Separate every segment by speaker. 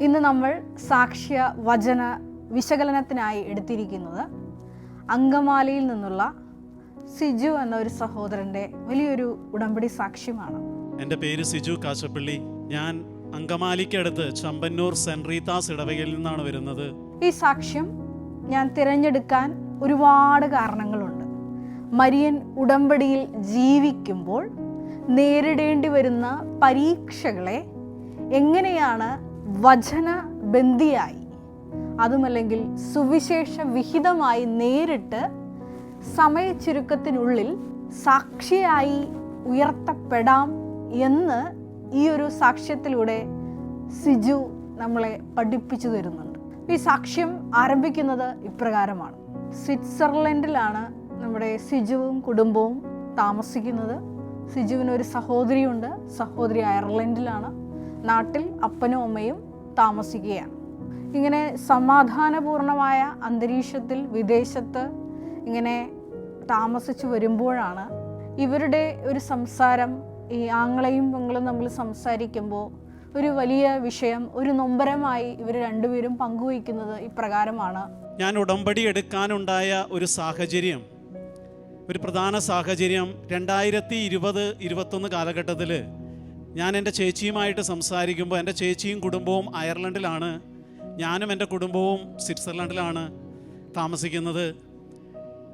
Speaker 1: ഇന്ന് നമ്മൾ സാക്ഷ്യ വചന വിശകലനത്തിനായി എടുത്തിരിക്കുന്നത് അങ്കമാലിയിൽ നിന്നുള്ള സിജു എന്ന ഒരു സഹോദരന്റെ വലിയൊരു ഉടമ്പടി സാക്ഷ്യമാണ്.
Speaker 2: എന്റെ പേര് സിജു കാശപ്പള്ളി. ഞാൻ അങ്കമാലിക്കടുത്ത് ചമ്പന്നൂർ സെൻറീതാസ് ഇടവകയിൽ നിന്നാണ് വരുന്നത്.
Speaker 1: ഈ സാക്ഷ്യം ഞാൻ തിരഞ്ഞെടുക്കാൻ ഒരുപാട് കാരണങ്ങളുണ്ട്. മരിയൻ ഉടമ്പടിയിൽ ജീവിക്കുമ്പോൾ നേരിടേണ്ടി വരുന്ന പരീക്ഷകളെ എങ്ങനെയാണ് വചനബന്ധിയായി അതുമല്ലെങ്കിൽ സുവിശേഷ വിഹിതമായി നേരിട്ട് സമയച്ചുരുക്കത്തിനുള്ളിൽ സാക്ഷിയായി ഉയർത്തപ്പെടാം എന്ന് ഈ ഒരു സാക്ഷ്യത്തിലൂടെ സിജു നമ്മളെ പഠിപ്പിച്ചു തരുന്നുണ്ട്. ഈ സാക്ഷ്യം ആരംഭിക്കുന്നത് ഇപ്രകാരമാണ്. സ്വിറ്റ്സർലൻഡിലാണ് നമ്മുടെ സിജുവും കുടുംബവും താമസിക്കുന്നത്. സിജുവിന് ഒരു സഹോദരിയുണ്ട്. സഹോദരി അയർലൻഡിലാണ്. നാട്ടിൽ അപ്പനും അമ്മയും താമസിക്കുകയാണ്. ഇങ്ങനെ സമാധാനപൂർണമായ അന്തരീക്ഷത്തിൽ വിദേശത്ത് ഇങ്ങനെ താമസിച്ചു വരുമ്പോഴാണ് ഇവരുടെ ഒരു സംസാരം ഈ ആങ്ങളെയും പെങ്ങളും നമ്മൾ സംസാരിക്കുമ്പോൾ ഒരു വലിയ വിഷയം ഒരു നൊമ്പരമായി ഇവർ രണ്ടുപേരും പങ്കുവയ്ക്കുന്നത് ഇപ്രകാരമാണ്.
Speaker 2: ഞാൻ ഉടമ്പടി എടുക്കാനുണ്ടായ ഒരു സാഹചര്യം. ഒരു പ്രധാന സാഹചര്യം രണ്ടായിരത്തി ഇരുപത് ഇരുപത്തൊന്ന് കാലഘട്ടത്തിൽ ഞാൻ എന്റെ ചേച്ചിയുമായിട്ട് സംസാരിക്കുമ്പോൾ എന്റെ ചേച്ചിയും കുടുംബവും അയർലൻഡിലാണ്. ഞാനും എന്റെ കുടുംബവും സ്വിറ്റ്സർലൻഡിലാണ് താമസിക്കുന്നത്.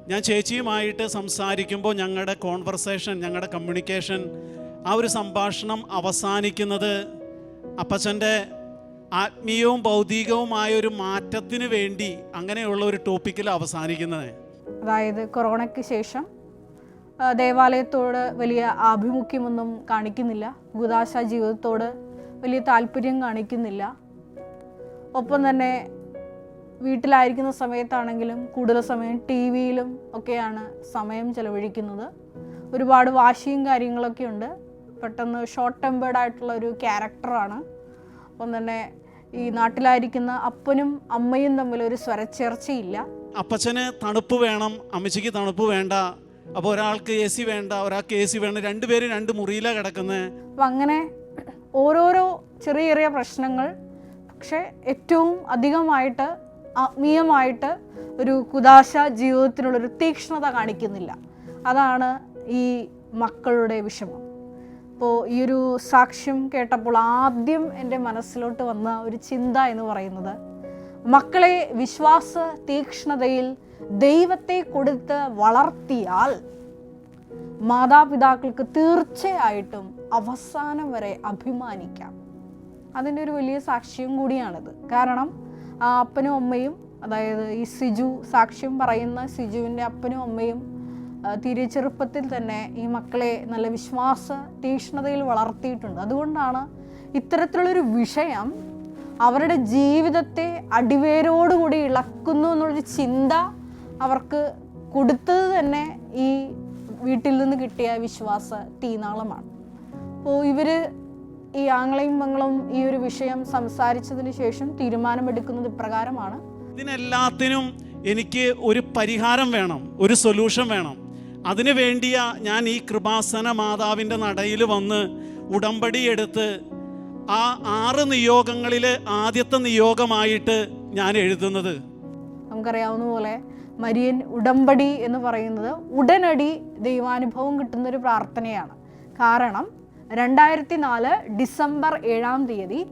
Speaker 2: ഞാൻ ചേച്ചിയുമായിട്ട് സംസാരിക്കുമ്പോൾ ഞങ്ങളുടെ കോൺവെർസേഷൻ ഞങ്ങളുടെ കമ്മ്യൂണിക്കേഷൻ ആ ഒരു സംഭാഷണം അവസാനിക്കുന്നത് അപ്പച്ചന്റെ ആത്മീയവും ഭൗതികവുമായ ഒരു മാറ്റത്തിന് വേണ്ടി അങ്ങനെയുള്ള ഒരു ടോപ്പിക്കിൽ അവസാനിക്കുന്നത്
Speaker 1: അതായത് കൊറോണയ്ക്ക് ശേഷം ദേവാലയത്തോട് വലിയ ആഭിമുഖ്യമൊന്നും കാണിക്കുന്നില്ല ഗുദാശ ജീവിതത്തോട് വലിയ താല്പര്യം കാണിക്കുന്നില്ല. ഒപ്പം തന്നെ വീട്ടിലായിരിക്കുന്ന സമയത്താണെങ്കിലും കൂടുതൽ സമയം ടി വിയിലും ഒക്കെയാണ് സമയം ചെലവഴിക്കുന്നത്. ഒരുപാട് വാശിയും കാര്യങ്ങളൊക്കെ ഉണ്ട്. പെട്ടെന്ന് ഷോർട്ട് ടെമ്പേർഡ് ആയിട്ടുള്ള ഒരു ക്യാരക്ടറാണ് ഒപ്പം തന്നെ ഈ നാട്ടിലായിരിക്കുന്ന അപ്പനും അമ്മയും തമ്മിൽ ഒരു സ്വരച്ചേർച്ചയില്ല.
Speaker 2: അപ്പച്ചന് തണുപ്പ് വേണം അമ്മച്ചിക്ക് തണുപ്പ് വേണ്ട അപ്പോൾ ഒരാൾക്ക് എ സി വേണ്ട ഒരാൾക്ക് എ സി വേണ്ട രണ്ടുപേരും രണ്ട് മുറിയില കിടക്കുന്നത്
Speaker 1: അങ്ങനെ ഓരോരോ ചെറിയ ചെറിയ പ്രശ്നങ്ങൾ. പക്ഷെ ഏറ്റവും അധികമായിട്ട് ആത്മീയമായിട്ട് ഒരു കുദാശ ജീവിതത്തിനുള്ളൊരു തീക്ഷ്ണത കാണിക്കുന്നില്ല. അതാണ് ഈ മക്കളുടെ വിഷമം. അപ്പോൾ ഈ ഒരു സാക്ഷ്യം കേട്ടപ്പോൾ ആദ്യം എന്റെ മനസ്സിലോട്ട് വന്ന ഒരു ചിന്ത എന്ന് പറയുന്നത് മക്കളെ വിശ്വാസ തീക്ഷ്ണതയിൽ ദൈവത്തെ കൊടുത്ത് വളർത്തിയാൽ മാതാപിതാക്കൾക്ക് തീർച്ചയായിട്ടും അവസാനം വരെ അഭിമാനിക്കാം. അതിന്റെ ഒരു വലിയ സാക്ഷ്യം കൂടിയാണിത്. കാരണം ആ അപ്പനും അമ്മയും അതായത് ഈ സിജു സാക്ഷ്യം പറയുന്ന സിജുവിന്റെ അപ്പനും അമ്മയും തീരെ ചെറുപ്പത്തിൽ തന്നെ ഈ മക്കളെ നല്ല വിശ്വാസ തീക്ഷ്ണതയിൽ വളർത്തിയിട്ടുണ്ട്. അതുകൊണ്ടാണ് ഇത്തരത്തിലുള്ളൊരു വിഷയം അവരുടെ ജീവിതത്തെ അടിവേരോടുകൂടി ഇളക്കുന്നു എന്നുള്ളൊരു ചിന്ത അവർക്ക് കൊടുത്തത് തന്നെ ഈ വീട്ടിൽ നിന്ന് കിട്ടിയ വിശ്വാസ തീനാളമാണ്. അപ്പോൾ ഇവർ ഈ ആങ്ങളെയും മംഗളും ഈ ഒരു വിഷയം സംസാരിച്ചതിന് ശേഷം തീരുമാനമെടുക്കുന്നത് ഇപ്രകാരമാണ്.
Speaker 2: ഇതിനെല്ലാത്തിനും എനിക്ക് ഒരു പരിഹാരം വേണം ഒരു സൊല്യൂഷൻ വേണം. അതിനു വേണ്ടിയ ഞാൻ ഈ കൃപാസന മാതാവിന്റെ നടയിൽ വന്ന് ഉടമ്പടി എടുത്ത് ആ ആറ് നിയോഗങ്ങളിൽ ആദ്യത്തെ നിയോഗമായിട്ട് ഞാൻ എഴുതുന്നത്.
Speaker 1: നമുക്കറിയാവുന്ന പോലെ മരിയൻ ഉടമ്പടി എന്ന് പറയുന്നത് ഉടനടി ദൈവാനുഭവം കിട്ടുന്ന ഒരു പ്രാർത്ഥനയാണ്. കാരണം രണ്ടായിരത്തി നാല് ഡിസംബർ ഏഴാം തീയതി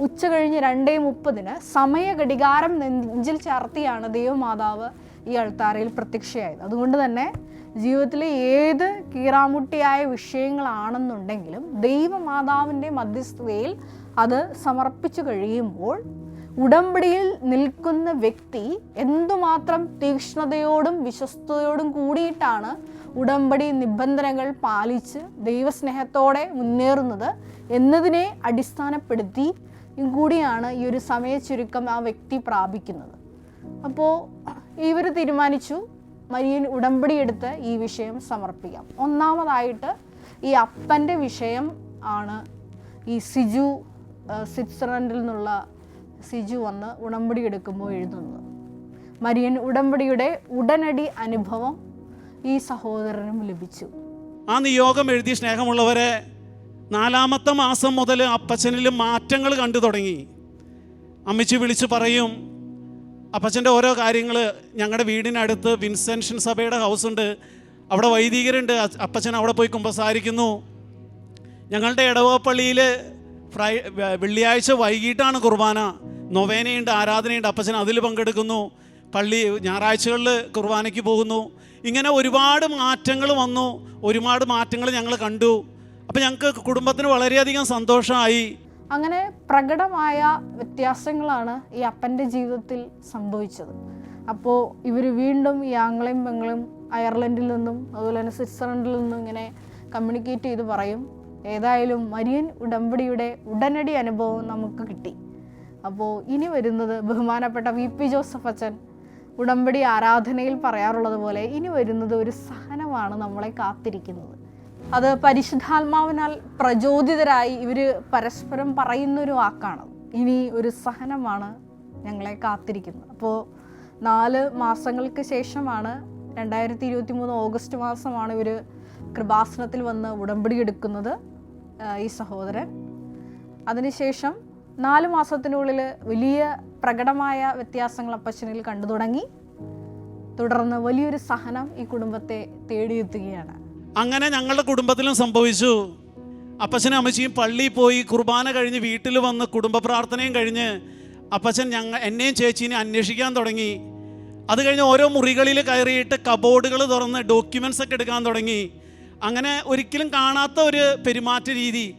Speaker 1: ഉച്ച കഴിഞ്ഞ് രണ്ടേ മുപ്പതിന് സമയ ഘടികാരം നെഞ്ചിൽ ചേർത്തിയാണ് ദൈവമാതാവ് ഈ അൾത്താരയിൽ പ്രത്യക്ഷയായത്. അതുകൊണ്ട് തന്നെ ജീവിതത്തിലെ ഏത് കീറാമുട്ടിയായ വിഷയങ്ങളാണെന്നുണ്ടെങ്കിലും ദൈവമാതാവിന്റെ മധ്യസ്ഥതയിൽ അത് സമർപ്പിച്ചു കഴിയുമ്പോൾ ഉടമ്പടിയിൽ നിൽക്കുന്ന വ്യക്തി എന്തുമാത്രം തീക്ഷ്ണതയോടും വിശ്വസ്തയോടും കൂടിയിട്ടാണ് ഉടമ്പടി നിബന്ധനകൾ പാലിച്ച് ദൈവസ്നേഹത്തോടെ മുന്നേറുന്നത് എന്നതിനെ അടിസ്ഥാനപ്പെടുത്തി കൂടിയാണ് ഈ ഒരു സമയ ചുരുക്കം ആ വ്യക്തി പ്രാപിക്കുന്നത്. അപ്പോൾ ഇവർ തീരുമാനിച്ചു. മരിയൻ ഉടമ്പടി എടുത്ത് ഈ വിഷയം സമർപ്പിക്കാം. ഒന്നാമതായിട്ട് ഈ അപ്പന്റെ വിഷയം ആണ് ഈ സിജു സ്വിറ്റ്സർലൻഡിൽ നിന്നുള്ള സിജു വന്ന് ഉടമ്പടി എടുക്കുമ്പോൾ എഴുതുന്നത്. മരിയൻ ഉടമ്പടിയുടെ ഉടനടി അനുഭവം ഈ സഹോദരനും ലഭിച്ചു.
Speaker 2: ആ നിയോഗം എഴുതി സ്നേഹമുള്ളവരെ നാലാമത്തെ മാസം മുതൽ അപ്പച്ചനിൽ മാറ്റങ്ങൾ കണ്ടു തുടങ്ങി. അമ്മച്ചി വിളിച്ചു പറയും അപ്പച്ചന്റെ ഓരോ കാര്യങ്ങൾ ഞങ്ങളുടെ വീടിനടുത്ത് വിൻസെൻഷൻ സഭയുടെ ഹൗസ് ഉണ്ട് അവിടെ വൈദികരുണ്ട്. അപ്പച്ചൻ അവിടെ പോയി കുമ്പസാരിക്കുന്നു. ഞങ്ങളുടെ ഇടവപ്പള്ളിയിൽ ഫ്രൈ വെള്ളിയാഴ്ച വൈകിട്ടാണ് കുർബാന. നൊവേനയുണ്ട് ആരാധനയുണ്ട് അപ്പച്ചൻ അതിൽ പങ്കെടുക്കുന്നു. പള്ളി ഞായറാഴ്ചകളിൽ കുർബാനയ്ക്ക് പോകുന്നു. ഇങ്ങനെ ഒരുപാട് മാറ്റങ്ങൾ വന്നു. ഒരുപാട് മാറ്റങ്ങൾ ഞങ്ങൾ കണ്ടു. അപ്പം ഞങ്ങൾക്ക് കുടുംബത്തിന് വളരെയധികം സന്തോഷമായി
Speaker 1: അങ്ങനെ പ്രകടമായ വ്യത്യാസങ്ങളാണ് ഈ അപ്പന്റെ ജീവിതത്തിൽ സംഭവിച്ചത്. അപ്പോൾ ഇവർ വീണ്ടും ഈ ആംഗ്ലയും പെങ്ങളും അയർലൻഡിൽ നിന്നും അതുപോലെ തന്നെ സ്വിറ്റ്സർലൻഡിൽ നിന്നും ഇങ്ങനെ കമ്മ്യൂണിക്കേറ്റ് ചെയ്ത് പറയും. ഏതായാലും മരിയൻ ഉടമ്പടിയുടെ ഉടനടി അനുഭവം നമുക്ക് കിട്ടി. അപ്പോൾ ഇനി വരുന്നത് ബഹുമാനപ്പെട്ട വി പി ജോസഫ് അച്ഛൻ ഉടമ്പടി ആരാധനയിൽ പറയാറുള്ളത് പോലെ ഇനി വരുന്നത് ഒരു സഹനമാണ് നമ്മളെ കാത്തിരിക്കുന്നത്. അത് പരിശുദ്ധാത്മാവിനാൽ പ്രചോദിതരായി ഇവർ പരസ്പരം പറയുന്നൊരു വാക്കാണ്. ഇനി ഒരു സഹനമാണ് ഞങ്ങളെ കാത്തിരിക്കുന്നത്. അപ്പോൾ നാല് മാസങ്ങൾക്ക് ശേഷമാണ് രണ്ടായിരത്തി ഇരുപത്തി മൂന്ന് ഓഗസ്റ്റ് മാസമാണ് ഇവർ കൃപാസനത്തിൽ വന്ന് ഉടമ്പടി എടുക്കുന്നത് ഈ സഹോദരൻ. അതിനുശേഷം നാല് മാസത്തിനുള്ളിൽ വലിയ പ്രകടമായ വ്യത്യാസങ്ങൾ അപ്പച്ചനിൽ കണ്ടു തുടങ്ങി. തുടർന്ന് വലിയൊരു സഹനം ഈ കുടുംബത്തെ തേടിയെത്തുകയാണ്.
Speaker 2: അങ്ങനെ ഞങ്ങളുടെ കുടുംബത്തിലും സംഭവിച്ചു. അപ്പച്ചനും അമ്മച്ചിയും പള്ളിയിൽ പോയി കുർബാന കഴിഞ്ഞ് വീട്ടിൽ വന്ന് കുടുംബ പ്രാർത്ഥനയും കഴിഞ്ഞ് അപ്പച്ചൻ ഞങ്ങൾ എന്നെയും ചേച്ചീനെ അന്വേഷിക്കാൻ തുടങ്ങി. അത് കഴിഞ്ഞ് ഓരോ മുറികളിൽ കയറിയിട്ട് കബോർഡുകൾ തുറന്ന് ഡോക്യുമെന്റ്സ് ഒക്കെ എടുക്കാൻ തുടങ്ങി. അങ്ങനെ ഒരിക്കലും കാണാത്ത ഒരു പെരുമാറ്റ രീതി.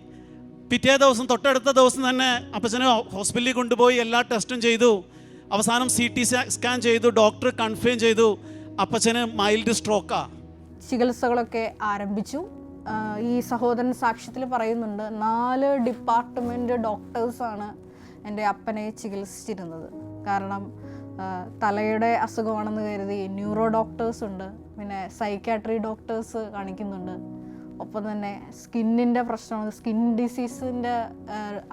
Speaker 2: പിറ്റേ ദിവസം തൊട്ടടുത്ത ദിവസം തന്നെ അപ്പച്ചനെ ഹോസ്പിറ്റലിൽ കൊണ്ടുപോയി എല്ലാ ടെസ്റ്റും ചെയ്തു. അവസാനം സി ടി സ്കാൻ ചെയ്തു ഡോക്ടർ കൺഫേം ചെയ്തു. അപ്പച്ചന് മൈൽഡ് സ്ട്രോക്കാണ്
Speaker 1: ചികിത്സകളൊക്കെ ആരംഭിച്ചു. ഈ സഹോദരൻ സാക്ഷ്യത്തിൽ പറയുന്നുണ്ട് നാല് ഡിപ്പാർട്ട്മെന്റ് ഡോക്ടേഴ്സാണ് എന്റെ അപ്പനെ ചികിത്സിച്ചിരുന്നത്. കാരണം തലയുടെ അസുഖമാണെന്ന് കരുതി ന്യൂറോ ഡോക്ടേഴ്സ് ഉണ്ട് പിന്നെ സൈക്കാട്രി ഡോക്ടേഴ്സ് കാണിക്കുന്നുണ്ട്. ഒപ്പം തന്നെ സ്കിന്നിന്റെ പ്രശ്നം സ്കിൻ ഡിസീസിന്റെ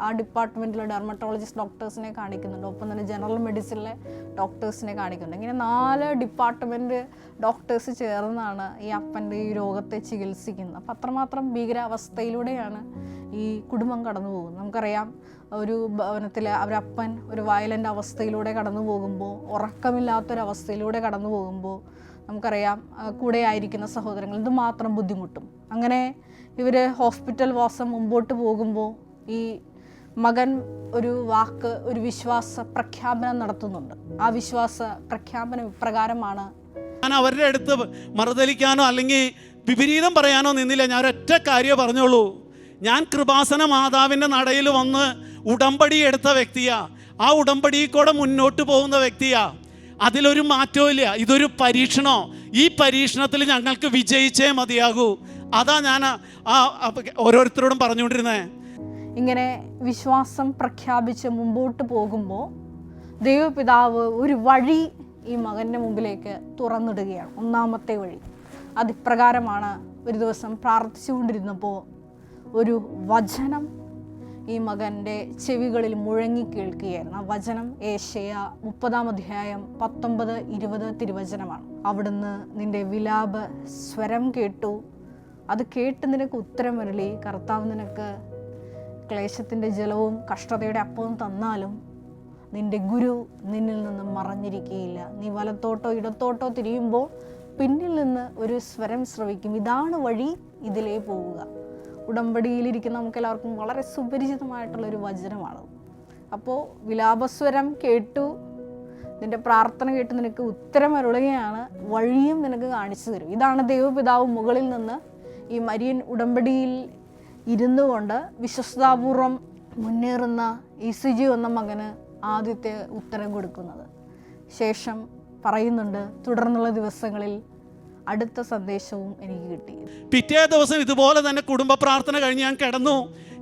Speaker 1: ആ ഡിപ്പാർട്ട്മെന്റിലെ ഡെർമറ്റോളജിസ്റ്റ് ഡോക്ടേഴ്സിനെ കാണിക്കുന്നുണ്ട്. ഒപ്പം തന്നെ ജനറൽ മെഡിസിനിലെ ഡോക്ടേഴ്സിനെ കാണിക്കുന്നുണ്ട്. ഇങ്ങനെ നാല് ഡിപ്പാർട്ട്മെന്റ് ഡോക്ടേഴ്സ് ചേർന്നാണ് ഈ അപ്പന്റെ ഈ രോഗത്തെ ചികിത്സിക്കുന്നത്. അപ്പം അത്രമാത്രം ഭീകരാവസ്ഥയിലൂടെയാണ് ഈ കുടുംബം കടന്നു പോകുന്നത്. നമുക്കറിയാം ഒരു ഭവനത്തിൽ അവരപ്പൻ ഒരു വയലന്റ് അവസ്ഥയിലൂടെ കടന്നു പോകുമ്പോൾ ഉറക്കമില്ലാത്തൊരവസ്ഥയിലൂടെ കടന്നു പോകുമ്പോൾ നമുക്കറിയാം കൂടെയായിരിക്കുന്ന സഹോദരങ്ങൾ. എന്തുമാത്രം ബുദ്ധിമുട്ടും. അങ്ങനെ ഇവർ ഹോസ്പിറ്റൽ വാസം മുമ്പോട്ട് പോകുമ്പോൾ ഈ മകൻ ഒരു വാക്ക് ഒരു വിശ്വാസ പ്രഖ്യാപനം നടത്തുന്നുണ്ട്. ആ വിശ്വാസ പ്രഖ്യാപനം ഇപ്രകാരമാണ്
Speaker 2: ഞാൻ അവരുടെ അടുത്ത് മറുതലിക്കാനോ അല്ലെങ്കിൽ വിപരീതം പറയാനോ നിന്നില്ല. ഞാൻ ഒരൊറ്റ കാര്യമേ പറഞ്ഞോളൂ ഞാൻ കൃപാസന മാതാവിന്റെ നടയിൽ വന്ന് ഉടമ്പടി എടുത്ത വ്യക്തിയാ. ആ ഉടമ്പടിയിൽ കൂടെ മുന്നോട്ട് പോകുന്ന വ്യക്തിയാ. അതിലൊരു മാറ്റവും ഇല്ല. ഇതൊരു പരീക്ഷണോ? ഈ പരീക്ഷണത്തിൽ ഞങ്ങൾക്ക് വിജയിച്ചേ മതിയാകൂ. അതാ ഞാൻ ആ- ഓരോരുത്തരോടും പറഞ്ഞുകൊണ്ടിരുന്നേ.
Speaker 1: ഇങ്ങനെ വിശ്വാസം പ്രഖ്യാപിച്ച് മുമ്പോട്ട് പോകുമ്പോൾ ദൈവപിതാവ് ഒരു വഴി ഈ മകന്റെ മുമ്പിലേക്ക് തുറന്നിടുകയാണ്. ഒന്നാമത്തെ വഴി. അതിപ്രകാരമാണ് ഒരു ദിവസം പ്രാർത്ഥിച്ചുകൊണ്ടിരുന്നപ്പോൾ ഒരു വചനം ഈ മകന്റെ ചെവികളിൽ മുഴങ്ങി കേൾക്കുകയായിരുന്നു. ആ വചനം ഏഷ്യ മുപ്പതാം അധ്യായം പത്തൊമ്പത് ഇരുപത് തിരുവചനമാണ്. അവിടുന്ന് നിന്റെ വിലാപ സ്വരം കേട്ടു. അത് കേട്ട് നിനക്ക് ഉത്തരം വരളി. കർത്താവ് നിനക്ക് ക്ലേശത്തിന്റെ ജലവും കഷ്ടതയുടെ അപ്പവും തന്നാലും നിന്റെ ഗുരു നിന്നിൽ നിന്ന് മറഞ്ഞിരിക്കുകയില്ല. നീ വലത്തോട്ടോ ഇടത്തോട്ടോ തിരിയുമ്പോൾ പിന്നിൽ നിന്ന് ഒരു സ്വരം ശ്രവിക്കും ഇതാണ് വഴി ഇതിലേ പോവുക. ഉടമ്പടിയിലിരിക്കുന്ന നമുക്ക് എല്ലാവർക്കും വളരെ സുപരിചിതമായിട്ടുള്ള ഒരു വചനമാണ്. അപ്പോൾ വിലാപസ്വരം കേട്ടു നിന്റെ പ്രാർത്ഥന കേട്ട് നിനക്ക് ഉത്തരം അരുളുകയാണ് വഴിയും നിനക്ക് കാണിച്ചു തരും. ഇതാണ് ദൈവപിതാവ് മുകളിൽ നിന്ന് ഈ മരിയൻ ഉടമ്പടിയിൽ ഇരുന്നു കൊണ്ട് വിശ്വസ്താപൂർവം മുന്നേറുന്ന ഈസുജി എന്ന മകന് ആദ്യത്തെ ഉത്തരം കൊടുക്കുന്നത്. ശേഷം പറയുന്നുണ്ട് തുടർന്നുള്ള ദിവസങ്ങളിൽ അടുത്ത സന്ദേശവും എനിക്ക് കിട്ടി.
Speaker 2: പിറ്റേ ദിവസം ഇതുപോലെ തന്നെ കുടുംബ പ്രാർത്ഥന കഴിഞ്ഞ് ഞാൻ കിടന്നു.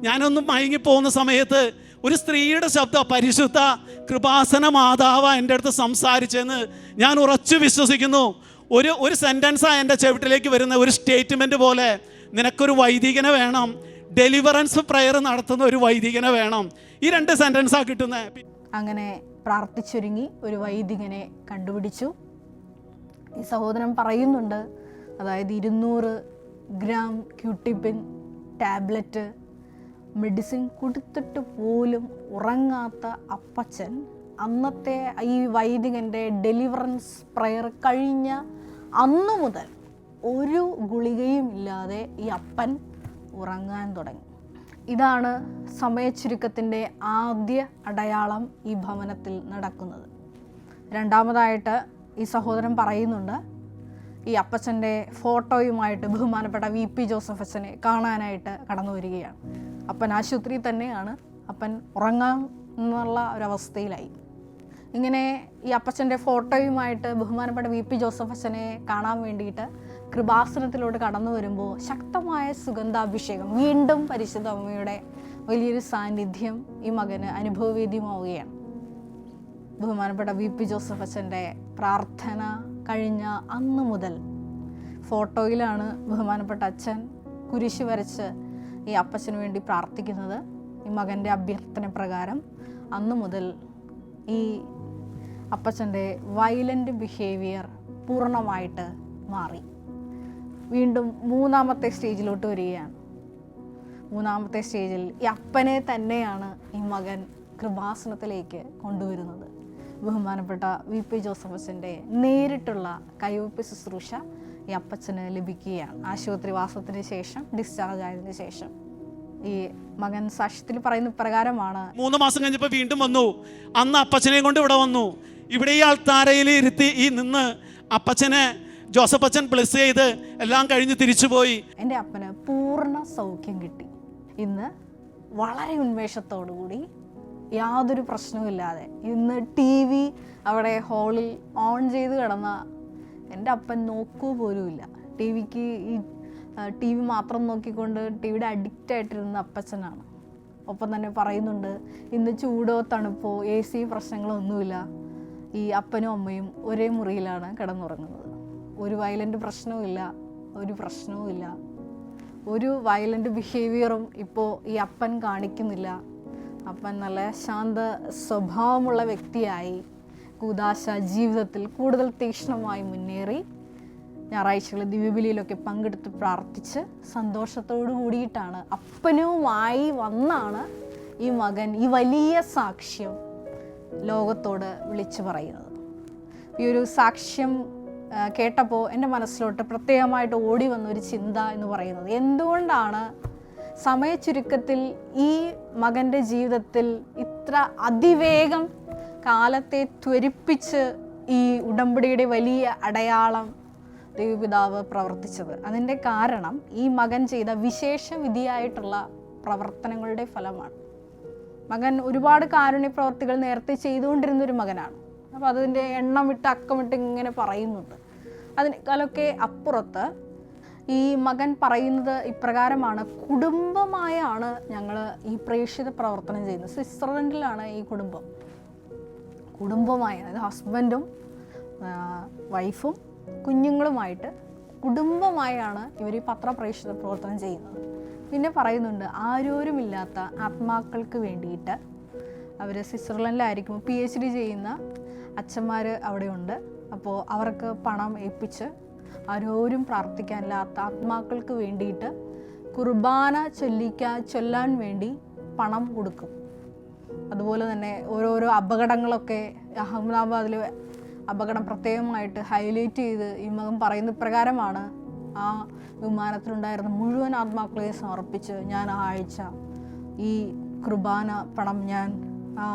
Speaker 2: ഞാനൊന്ന് മയങ്ങിപ്പോകുന്ന സമയത്ത് ഒരു സ്ത്രീയുടെ ശബ്ദം പരിശുദ്ധ കൃപാസന മാതാവ എന്റെ അടുത്ത് സംസാരിച്ചെന്ന് ഞാൻ ഉറച്ചു വിശ്വസിക്കുന്നു. ഒരു ഒരു സെന്റൻസാണ് എന്റെ ചെവിട്ടിലേക്ക് വരുന്ന ഒരു സ്റ്റേറ്റ്മെന്റ് പോലെ നിനക്കൊരു വൈദികനെ വേണം. ഡെലിവറൻസ് പ്രയർ നടത്തുന്ന ഒരു വൈദികനെ വേണം. ഈ രണ്ട് സെന്റൻസാണ് കിട്ടുന്നത്
Speaker 1: അങ്ങനെ പ്രാർത്ഥിച്ചൊരുങ്ങി ഒരു വൈദികനെ കണ്ടുപിടിച്ചു. ഈ സഹോദരൻ പറയുന്നുണ്ട്. അതായത് ഇരുന്നൂറ് ഗ്രാം ക്യൂട്ടിപ്പിൻ ടാബ്ലറ്റ് മെഡിസിൻ കൊടുത്തിട്ട് പോലും ഉറങ്ങാത്ത അപ്പച്ചൻ അന്നത്തെ ഈ വൈദികന്റെ ഡെലിവറൻസ് പ്രയർ കഴിഞ്ഞ അന്നു മുതൽ ഒരു ഗുളികയും ഇല്ലാതെ ഈ അപ്പൻ ഉറങ്ങാൻ തുടങ്ങി. ഇതാണ് സമയച്ചുരുക്കത്തിന്റെ ആദ്യ അടയാളം ഈ ഭവനത്തിൽ നടക്കുന്നത്. രണ്ടാമതായിട്ട് ഈ സഹോദരൻ പറയുന്നുണ്ട് ഈ അപ്പച്ചന്റെ ഫോട്ടോയുമായിട്ട് ബഹുമാനപ്പെട്ട വി പി ജോസഫ് അച്ഛനെ കാണാനായിട്ട് കടന്നു വരികയാണ്. അപ്പൻ ആശുപത്രിയിൽ തന്നെയാണ് അപ്പൻ ഉറങ്ങാം എന്നുള്ള ഒരവസ്ഥയിലായി. ഇങ്ങനെ ഈ അപ്പച്ചന്റെ ഫോട്ടോയുമായിട്ട് ബഹുമാനപ്പെട്ട വി പി ജോസഫ് അച്ഛനെ കാണാൻ വേണ്ടിയിട്ട് കൃപാസനത്തിലോട്ട് കടന്നു വരുമ്പോൾ ശക്തമായ സുഗന്ധാഭിഷേകം വീണ്ടും പരിശുദ്ധ അമ്മയുടെ വലിയൊരു സാന്നിധ്യം ഈ മകന് അനുഭവവേദ്യമാവുകയാണ്. ബഹുമാനപ്പെട്ട വി പി ജോസഫ് അച്ഛന്റെ പ്രാർത്ഥന കഴിഞ്ഞ അന്ന് മുതൽ ഫോട്ടോയിലാണ് ബഹുമാനപ്പെട്ട അച്ഛൻ കുരിശ് വരച്ച് ഈ അപ്പച്ചന് വേണ്ടി പ്രാർത്ഥിക്കുന്നത് ഈ മകന്റെ അഭ്യർത്ഥന പ്രകാരം. അന്ന് മുതൽ ഈ അപ്പച്ചന്റെ വയലന്റ് ബിഹേവിയർ പൂർണമായിട്ട് മാറി. വീണ്ടും മൂന്നാമത്തെ സ്റ്റേജിലോട്ട് വരികയാണ്. മൂന്നാമത്തെ സ്റ്റേജിൽ ഈ അപ്പനെ തന്നെയാണ് ഈ മകൻ കൃപാസനത്തിലേക്ക് കൊണ്ടുവരുന്നത്. ബഹുമാനപ്പെട്ട വി പി ജോസഫ് അച്ഛന്റെ നേരിട്ടുള്ള കൈവപ്പ് ശുശ്രൂഷ ഈ അപ്പച്ചന് ലഭിക്കുകയാണ്. ആശുപത്രി വാസത്തിന് ശേഷം ഡിസ്ചാർജ് ആയതിനു ശേഷം. ഈ മകൻ സാക്ഷ്യത്തിൽ പറയുന്ന പ്രകാരമാണ്
Speaker 2: മൂന്ന് മാസം കഴിഞ്ഞപ്പോൾ വീണ്ടും വന്നു. അന്ന് അപ്പച്ചനെയും കൊണ്ട് ഇവിടെ വന്നു. ഇവിടെ ഈ ആൾത്താരയിൽ ഇരുത്തി ഈ നിന്ന് അപ്പച്ചനെ ജോസഫ് അച്ഛൻ പ്ലസ് ചെയ്ത് എല്ലാം കഴിഞ്ഞ് തിരിച്ചുപോയി
Speaker 1: എന്റെ അപ്പന് പൂർണ സൗഖ്യം കിട്ടി. ഇന്ന് വളരെ ഉന്മേഷത്തോടുകൂടി യാതൊരു പ്രശ്നവുമില്ലാതെ ഇന്ന് ടി വി അവിടെ ഹോളിൽ ഓൺ ചെയ്ത് കിടന്ന എന്റെ അപ്പൻ നോക്കൂ പോലുമില്ല ടി വിക്ക് ഈ ടി വി മാത്രം നോക്കിക്കൊണ്ട് ടി വിയുടെ അഡിക്റ്റ് ആയിട്ടിരുന്ന അപ്പച്ചനാണ്. ഒപ്പം തന്നെ പറയുന്നുണ്ട് ഇന്ന് ചൂടോ തണുപ്പോ എ സി പ്രശ്നങ്ങളോ ഒന്നുമില്ല ഈ അപ്പനും അമ്മയും ഒരേ മുറിയിലാണ് കിടന്നുറങ്ങുന്നത്. ഒരു വയലന്റ് പ്രശ്നവുമില്ല ഒരു പ്രശ്നവുമില്ല ഒരു വയലന്റ് ബിഹേവിയറും ഇപ്പോൾ ഈ അപ്പൻ കാണിക്കുന്നില്ല. അപ്പൻ നല്ല ശാന്ത സ്വഭാവമുള്ള വ്യക്തിയായി കൂതാശ ജീവിതത്തിൽ കൂടുതൽ തീക്ഷ്ണമായി മുന്നേറി ഞായറാഴ്ചകളിൽ ദിവ്യബലിയിലൊക്കെ പങ്കെടുത്ത് പ്രാർത്ഥിച്ച് സന്തോഷത്തോടു കൂടിയിട്ടാണ് അപ്പനുമായി വന്നാണ് ഈ മകൻ ഈ വലിയ സാക്ഷ്യം ലോകത്തോട് വിളിച്ചു പറയുന്നത്. ഈ ഒരു സാക്ഷ്യം കേട്ടപ്പോൾ എന്റെ മനസ്സിലോട്ട് പ്രത്യേകമായിട്ട് ഓടി വന്ന ഒരു ചിന്ത എന്ന് പറയുന്നത് എന്തുകൊണ്ടാണ് സമയച്ചുരുക്കത്തിൽ ഈ മകന്റെ ജീവിതത്തിൽ ഇത്ര അതിവേഗം കാലത്തെ ത്വരിപ്പിച്ച് ഈ ഉടമ്പടിയുടെ വലിയ അടയാളം ദൈവപിതാവ് പ്രവർത്തിച്ചത്. അതിന്റെ കാരണം ഈ മകൻ ചെയ്ത വിശേഷ വിധിയായിട്ടുള്ള പ്രവർത്തനങ്ങളുടെ ഫലമാണ്. മകൻ ഒരുപാട് കാരുണ്യ പ്രവർത്തികൾ നേരത്തെ ചെയ്തുകൊണ്ടിരുന്ന ഒരു മകനാണ്. അപ്പോൾ അതിന്റെ എണ്ണം വിട്ട് അക്കമിട്ട് ഇങ്ങനെ പറയുന്നുണ്ട്. അതിനേക്കാളൊക്കെ അപ്പുറത്ത് ഈ മകൻ പറയുന്നത് ഇപ്രകാരമാണ്. കുടുംബമായാണ് ഞങ്ങൾ ഈ പ്രേക്ഷിത പ്രവർത്തനം ചെയ്യുന്നത്. സ്വിറ്റ്സർലൻഡിലാണ് ഈ കുടുംബം. കുടുംബമായി അതായത് ഹസ്ബൻഡും വൈഫും കുഞ്ഞുങ്ങളുമായിട്ട് കുടുംബമായാണ് ഇവർ ഈ പത്രപ്രേക്ഷിത പ്രവർത്തനം ചെയ്യുന്നത്. പിന്നെ പറയുന്നുണ്ട് ആരോരുമില്ലാത്ത ആത്മാക്കൾക്ക് വേണ്ടിയിട്ട് അവർ സ്വിറ്റ്സർലൻഡിലായിരിക്കും പി എച്ച് ഡി ചെയ്യുന്ന അച്ഛന്മാർ അവിടെയുണ്ട്. അപ്പോൾ അവർക്ക് പണം ഏൽപ്പിച്ച് ആരോരും പ്രാർത്ഥിക്കാനില്ലാത്ത ആത്മാക്കൾക്ക് വേണ്ടിയിട്ട് കുർബാന ചൊല്ലിക്കാൻ ചൊല്ലാൻ വേണ്ടി പണം കൊടുക്കും. അതുപോലെ തന്നെ ഓരോരോ അപകടങ്ങളൊക്കെ അഹമ്മദാബാദിൽ അപകടം പ്രത്യേകമായിട്ട് ഹൈലൈറ്റ് ചെയ്ത് ഈ മകം പറയുന്ന പ്രകാരമാണ് ആ വിമാനത്തിലുണ്ടായിരുന്ന മുഴുവൻ ആത്മാക്കളെ സമർപ്പിച്ച് ഞാൻ ആ ആഴ്ച ഈ കുർബാന പണം ഞാൻ ആ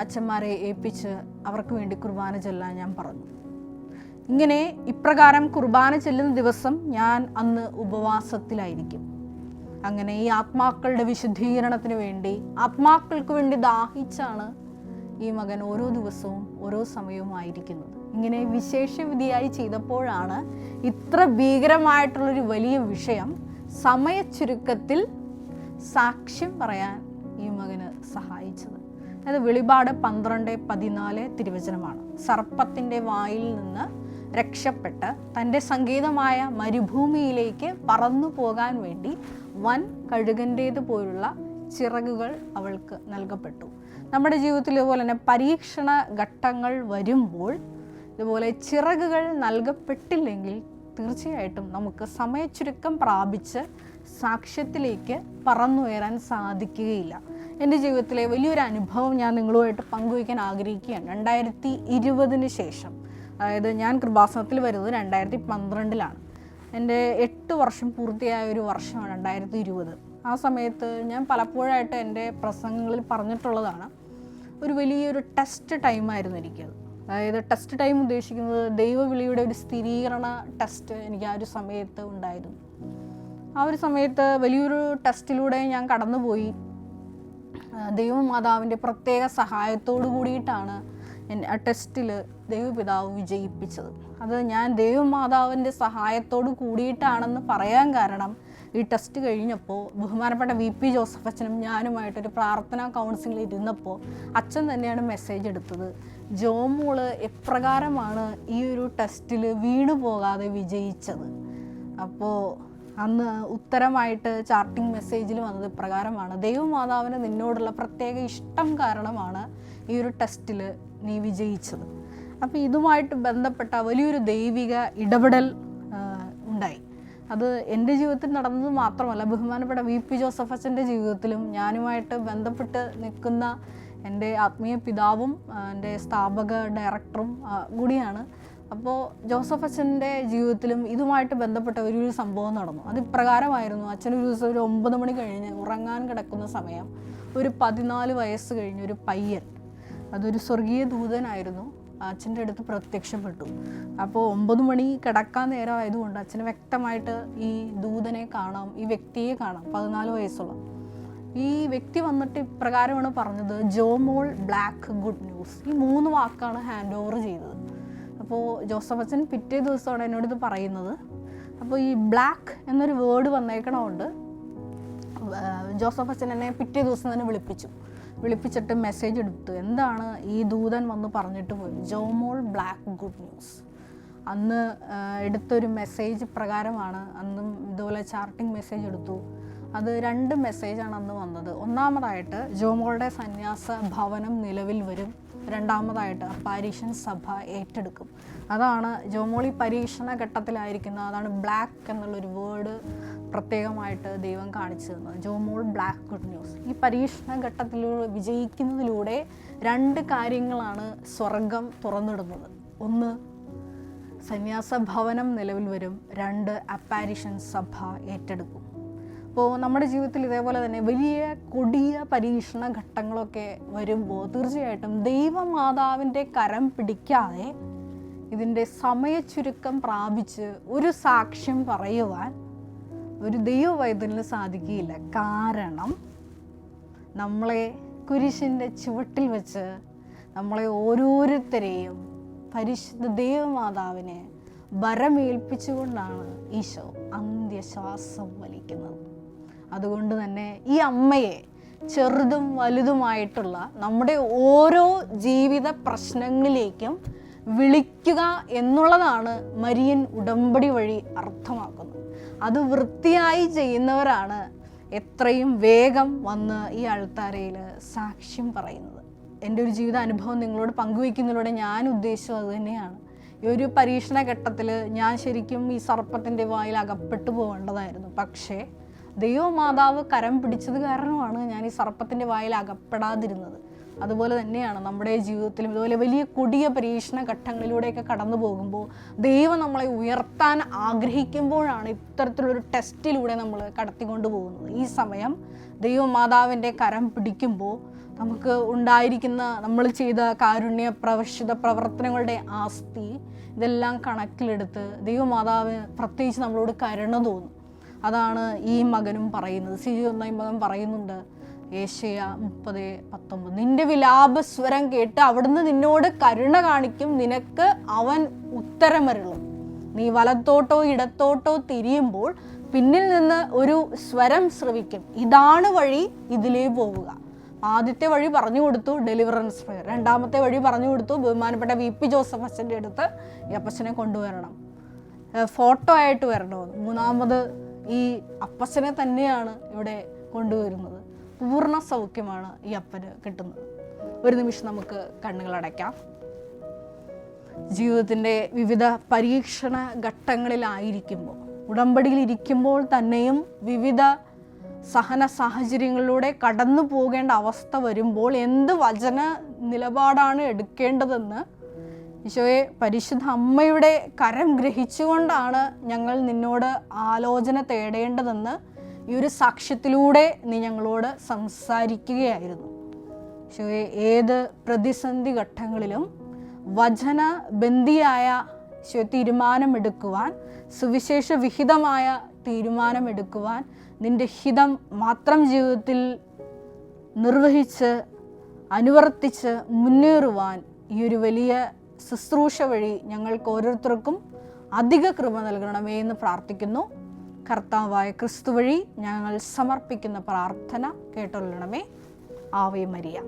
Speaker 1: അച്ഛന്മാരെ ഏൽപ്പിച്ച് അവർക്ക് വേണ്ടി കുർബാന ചൊല്ലാൻ ഞാൻ പറഞ്ഞു. ഇങ്ങനെ ഇപ്രകാരം കുർബാന ചെല്ലുന്ന ദിവസം ഞാൻ അന്ന് ഉപവാസത്തിലായിരിക്കും. അങ്ങനെ ഈ ആത്മാക്കളുടെ വിശുദ്ധീകരണത്തിന് വേണ്ടി ആത്മാക്കൾക്ക് വേണ്ടി ദാഹിച്ചാണ് ഈ മകൻ ഓരോ ദിവസവും ഓരോ സമയവും ആയിരിക്കുന്നത് ഇങ്ങനെ വിശേഷവിധിയായി ചെയ്തപ്പോഴാണ് ഇത്ര ഭീകരമായിട്ടുള്ളൊരു വലിയ വിഷയം സമയച്ചുരുക്കത്തിൽ സാക്ഷ്യം പറയാൻ ഈ മകന് സഹായിച്ചത്. അത് വെളിപാട് പന്ത്രണ്ട് പതിനാല് തിരുവചനമാണ്. സർപ്പത്തിന്റെ വായിൽ നിന്ന് രക്ഷപ്പെട്ട് തന്റെ സംഗീതമായ മരുഭൂമിയിലേക്ക് പറന്നു പോകാൻ വേണ്ടി വൻ കഴുകന്റേത് പോലുള്ള ചിറകുകൾ അവൾക്ക് നൽകപ്പെട്ടു. നമ്മുടെ ജീവിതത്തിൽ ഇതുപോലെ തന്നെ പരീക്ഷണ ഘട്ടങ്ങൾ വരുമ്പോൾ ഇതുപോലെ ചിറകുകൾ നൽകപ്പെട്ടില്ലെങ്കിൽ തീർച്ചയായിട്ടും നമുക്ക് സമയച്ചുരുക്കം പ്രാപിച്ച് സാക്ഷ്യത്തിലേക്ക് പറന്നുയരാൻ സാധിക്കുകയില്ല. എന്റെ ജീവിതത്തിലെ വലിയൊരു അനുഭവം ഞാൻ നിങ്ങളുമായിട്ട് പങ്കുവയ്ക്കാൻ ആഗ്രഹിക്കുകയാണ്. രണ്ടായിരത്തി ഇരുപതിന് ശേഷം അതായത് ഞാൻ കൃപാസനത്തിൽ വരുന്നത് രണ്ടായിരത്തി പന്ത്രണ്ടിലാണ്. എന്റെ എട്ട് വർഷം പൂർത്തിയായ ഒരു വർഷമാണ് രണ്ടായിരത്തി ഇരുപത്. ആ സമയത്ത് ഞാൻ പലപ്പോഴായിട്ട് എന്റെ പ്രസംഗങ്ങളിൽ പറഞ്ഞിട്ടുള്ളതാണ് ഒരു വലിയൊരു ടെസ്റ്റ് ടൈമായിരുന്നു എനിക്കത്. അതായത് ടെസ്റ്റ് ടൈം ഉദ്ദേശിക്കുന്നത് ദൈവവിളിയുടെ ഒരു സ്ഥിരീകരണ ടെസ്റ്റ് എനിക്ക് ആ ഒരു സമയത്ത് ഉണ്ടായിരുന്നു. ആ ഒരു സമയത്ത് വലിയൊരു ടെസ്റ്റിലൂടെ ഞാൻ കടന്നുപോയി. ദൈവമാതാവിന്റെ പ്രത്യേക സഹായത്തോടു കൂടിയിട്ടാണ് ആ ടെസ്റ്റിൽ ദൈവപിതാവ് വിജയിപ്പിച്ചത്. അത് ഞാൻ ദൈവമാതാവിന്റെ സഹായത്തോട് കൂടിയിട്ടാണെന്ന് പറയാൻ കാരണം ഈ ടെസ്റ്റ് കഴിഞ്ഞപ്പോൾ ബഹുമാനപ്പെട്ട വി പി ജോസഫ് അച്ഛനും ഞാനുമായിട്ടൊരു പ്രാർത്ഥനാ കൗൺസിലിൽ ഇരുന്നപ്പോൾ അച്ഛൻ തന്നെയാണ് മെസ്സേജ് എടുത്തത്. ജോമോൾ എപ്രകാരമാണ് ഈ ഒരു ടെസ്റ്റിൽ വീണു പോകാതെ വിജയിച്ചത്? അപ്പോൾ അന്ന് ഉത്തരമായിട്ട് ചാർട്ടിംഗ് മെസ്സേജിൽ വന്നത് ഇപ്രകാരമാണ്. ദൈവമാതാവിന് നിന്നോടുള്ള പ്രത്യേക ഇഷ്ടം കാരണമാണ് ഈ ഒരു ടെസ്റ്റിൽ നീ വിജയിച്ചത്. അപ്പോൾ ഇതുമായിട്ട് ബന്ധപ്പെട്ട വലിയൊരു ദൈവിക ഇടപെടൽ ഉണ്ടായി. അത് എന്റെ ജീവിതത്തിൽ നടന്നത് മാത്രമല്ല ബഹുമാനപ്പെട്ട വി പി ജോസഫ് അച്ഛന്റെ ജീവിതത്തിലും ഞാനുമായിട്ട് ബന്ധപ്പെട്ട് നിൽക്കുന്ന എന്റെ ആത്മീയ പിതാവും എന്റെ സ്ഥാപക ഡയറക്ടറും കൂടിയാണ്. അപ്പോൾ ജോസഫ് അച്ഛന്റെ ജീവിതത്തിലും ഇതുമായിട്ട് ബന്ധപ്പെട്ട ഒരു ഒരു സംഭവം നടന്നു. അത് ഇപ്രകാരമായിരുന്നു അച്ഛൻ ഒരു ദിവസം ഒരു ഒമ്പത് മണി കഴിഞ്ഞ് ഉറങ്ങാൻ കിടക്കുന്ന സമയം ഒരു പതിനാല് വയസ്സ് കഴിഞ്ഞ് ഒരു പയ്യൻ അതൊരു സ്വർഗീയ ദൂതനായിരുന്നു. അച്ഛന്റെ അടുത്ത് പ്രത്യക്ഷപ്പെട്ടു. അപ്പോൾ ഒമ്പത് മണി കിടക്കാൻ നേരമായതുകൊണ്ട് അച്ഛന് വ്യക്തമായിട്ട് ഈ ദൂതനെ കാണാം ഈ വ്യക്തിയെ കാണാം. പതിനാല് വയസ്സുള്ള. ഈ വ്യക്തി വന്നിട്ട് ഇപ്രകാരമാണ് പറഞ്ഞത് ജോമോൾ ബ്ലാക്ക് ഗുഡ് ന്യൂസ്. ഈ മൂന്ന് വാക്കാണ് ഹാൻഡ് ഓവർ ചെയ്തത്. അപ്പോൾ ജോസഫ് അച്ഛൻ പിറ്റേ ദിവസമാണ് എന്നോട് ഇത് പറയുന്നത്. അപ്പോൾ ഈ ബ്ലാക്ക് എന്നൊരു വേർഡ് വന്നേക്കണമുണ്ട് ജോസഫ് അച്ഛൻ എന്നെ പിറ്റേ ദിവസം തന്നെ വിളിപ്പിച്ചു. വിളിപ്പിച്ചിട്ട് മെസ്സേജ് എടുത്തു. എന്താണ് ഈ ദൂതൻ വന്ന് പറഞ്ഞിട്ട് പോയി ജോമോൾ ബ്ലാക്ക് ഗുഡ് ന്യൂസ് അന്ന് എടുത്തൊരു മെസ്സേജ് പ്രകാരമാണ് അന്നും ഇതുപോലെ ചാർട്ടിംഗ് മെസ്സേജ് എടുത്തു. അത് രണ്ട് മെസ്സേജാണ് അന്ന് വന്നത്. ഒന്നാമതായിട്ട് ജോമോളുടെ സന്യാസ ഭവനം നിലവിൽ വരും. രണ്ടാമതായിട്ട് പരീക്ഷൻ സഭ ഏറ്റെടുക്കും. അതാണ് ജോമോളി പരീക്ഷണ ഘട്ടത്തിലായിരിക്കുന്ന അതാണ് ബ്ലാക്ക് എന്നുള്ളൊരു വേർഡ് പ്രത്യേകമായിട്ട് ദൈവം കാണിച്ചു തന്നത് ജോമോൾ ബ്ലാക്ക് ഗുഡ് ന്യൂസ്. ഈ പരീക്ഷണ ഘട്ടത്തിലൂടെ വിജയിക്കുന്നതിലൂടെ രണ്ട് കാര്യങ്ങളാണ് സ്വർഗം തുറന്നിടുന്നത്. ഒന്ന് സന്യാസ ഭവനം നിലവിൽ വരും. രണ്ട് അപ്പാരിഷൻ സഭ ഏറ്റെടുക്കും. അപ്പോൾ നമ്മുടെ ജീവിതത്തിൽ ഇതേപോലെ തന്നെ വലിയ കൊടിയ പരീക്ഷണ ഘട്ടങ്ങളൊക്കെ വരുമ്പോൾ തീർച്ചയായിട്ടും ദൈവമാതാവിന്റെ കരം പിടിക്കാതെ ഇതിന്റെ സമയച്ചുരുക്കം പ്രാപിച്ച് ഒരു സാക്ഷ്യം പറയുവാൻ ഒരു ദൈവവൈദ്യന് സാധിക്കുകയില്ല. കാരണം നമ്മളെ കുരിശിന്റെ ചുവട്ടിൽ വെച്ച് നമ്മളെ ഓരോരുത്തരെയും പരിശുദ്ധ ദൈവമാതാവിനെ വരമേൽപ്പിച്ചുകൊണ്ടാണ് ഈശോ അന്ത്യശ്വാസം വലിക്കുന്നത്. അതുകൊണ്ട് തന്നെ ഈ അമ്മയെ ചെറുതും വലുതുമായിട്ടുള്ള നമ്മുടെ ഓരോ ജീവിത പ്രശ്നങ്ങളിലേക്കും വിളിക്കുക എന്നുള്ളതാണ് മരിയൻ ഉടമ്പടി വഴി അർത്ഥമാക്കുന്നത്. അത് വൃത്തിയായി ചെയ്യുന്നവരാണ് എത്രയും വേഗം വന്ന് ഈ അൾത്താരയിൽ സാക്ഷ്യം പറയുന്നത്. എന്റെ ഒരു ജീവിത അനുഭവം നിങ്ങളോട് പങ്കുവയ്ക്കുന്നതിലൂടെ ഞാൻ ഉദ്ദേശിച്ചത് അത് തന്നെയാണ്. ഈ ഒരു പരീക്ഷണ ഘട്ടത്തിൽ ഞാൻ ശരിക്കും ഈ സർപ്പത്തിന്റെ വായിൽ അകപ്പെട്ടു പോകേണ്ടതായിരുന്നു. പക്ഷേ ദൈവമാതാവ് കരം പിടിച്ചത് കാരണമാണ് ഞാൻ ഈ സർപ്പത്തിന്റെ വായിൽ അകപ്പെടാതിരുന്നത്. അതുപോലെ തന്നെയാണ് നമ്മുടെ ജീവിതത്തിലും ഇതുപോലെ വലിയ കൊടിയ പരീക്ഷണ ഘട്ടങ്ങളിലൂടെയൊക്കെ കടന്നു പോകുമ്പോൾ ദൈവം നമ്മളെ ഉയർത്താൻ ആഗ്രഹിക്കുമ്പോഴാണ് ഇത്തരത്തിലൊരു ടെസ്റ്റിലൂടെ നമ്മൾ കടത്തിക്കൊണ്ട് പോകുന്നത്. ഈ സമയം ദൈവമാതാവിന്റെ കരം പിടിക്കുമ്പോൾ നമുക്ക് ഉണ്ടായിരിക്കുന്ന നമ്മൾ ചെയ്ത കാരുണ്യ പ്രവർഷിത പ്രവർത്തനങ്ങളുടെ ആസ്തി ഇതെല്ലാം കണക്കിലെടുത്ത് ദൈവമാതാവ് പ്രത്യേകിച്ച് നമ്മളോട് കരുണ തോന്നും. അതാണ് ഈ മകനും പറയുന്നത്. സിജു എന്ന മകൻ പറയുന്നുണ്ട് ഏഷ്യ മുപ്പത് പത്തൊമ്പത്. നിന്റെ വിലാപസ്വരം കേട്ട് അവിടുന്ന് നിന്നോട് കരുണ കാണിക്കും നിനക്ക് അവൻ ഉത്തരമരുളും. നീ വലത്തോട്ടോ ഇടത്തോട്ടോ തിരിയുമ്പോൾ പിന്നിൽ നിന്ന് ഒരു സ്വരം ശ്രവിക്കും ഇതാണ് വഴി ഇതിലേ പോവുക. ആദ്യത്തെ വഴി പറഞ്ഞു കൊടുത്തു ഡെലിവറൻസ് പ്രയർ രണ്ടാമത്തെ വഴി പറഞ്ഞു കൊടുത്തു ബഹുമാനപ്പെട്ട വി പി ജോസഫ് അച്ഛന്റെ അടുത്ത് ഈ അപ്പച്ചനെ കൊണ്ടുവരണം. ഫോട്ടോ ആയിട്ട് വരണമെന്ന്. മൂന്നാമത് ഈ അപ്പച്ചനെ തന്നെയാണ് ഇവിടെ കൊണ്ടുവരുന്നത്. പൂർണ സൗഖ്യമാണ് ഈ അപ്പന് കിട്ടുന്നത്. ഒരു നിമിഷം നമുക്ക് കണ്ണുകളടയ്ക്കാം ജീവിതത്തിന്റെ വിവിധ പരീക്ഷണ ഘട്ടങ്ങളിലായിരിക്കുമ്പോൾ ഉടമ്പടിയിൽ ഇരിക്കുമ്പോൾ തന്നെയും വിവിധ സഹന സാഹചര്യങ്ങളിലൂടെ കടന്നു പോകേണ്ട അവസ്ഥ വരുമ്പോൾ എന്ത് വചന നിലപാടാണ് എടുക്കേണ്ടതെന്ന് ഈശോയെ പരിശുദ്ധ അമ്മയുടെ കരം ഗ്രഹിച്ചുകൊണ്ടാണ് ഞങ്ങൾ നിന്നോട് ആലോചന തേടേണ്ടതെന്ന് ഈ ഒരു സാക്ഷ്യത്തിലൂടെ നീ ഞങ്ങളോട് സംസാരിക്കുകയായിരുന്നു. പക്ഷേ ഏത് പ്രതിസന്ധി ഘട്ടങ്ങളിലും വചന ബന്ധിയായ തീരുമാനമെടുക്കുവാൻ സുവിശേഷ വിഹിതമായ തീരുമാനമെടുക്കുവാൻ നിന്റെ ഹിതം മാത്രം ജീവിതത്തിൽ നിർവഹിച്ച് അനുവർത്തിച്ച് മുന്നേറുവാൻ ഈ ഒരു വലിയ ശുശ്രൂഷ വഴി ഞങ്ങൾക്ക് ഓരോരുത്തർക്കും അധിക കൃപ നൽകണമേ എന്ന് പ്രാർത്ഥിക്കുന്നു. കർത്താവായ ക്രിസ്തു വഴി ഞങ്ങൾ സമർപ്പിക്കുന്ന പ്രാർത്ഥന കേട്ടൊള്ളണമേ. Ave Maria.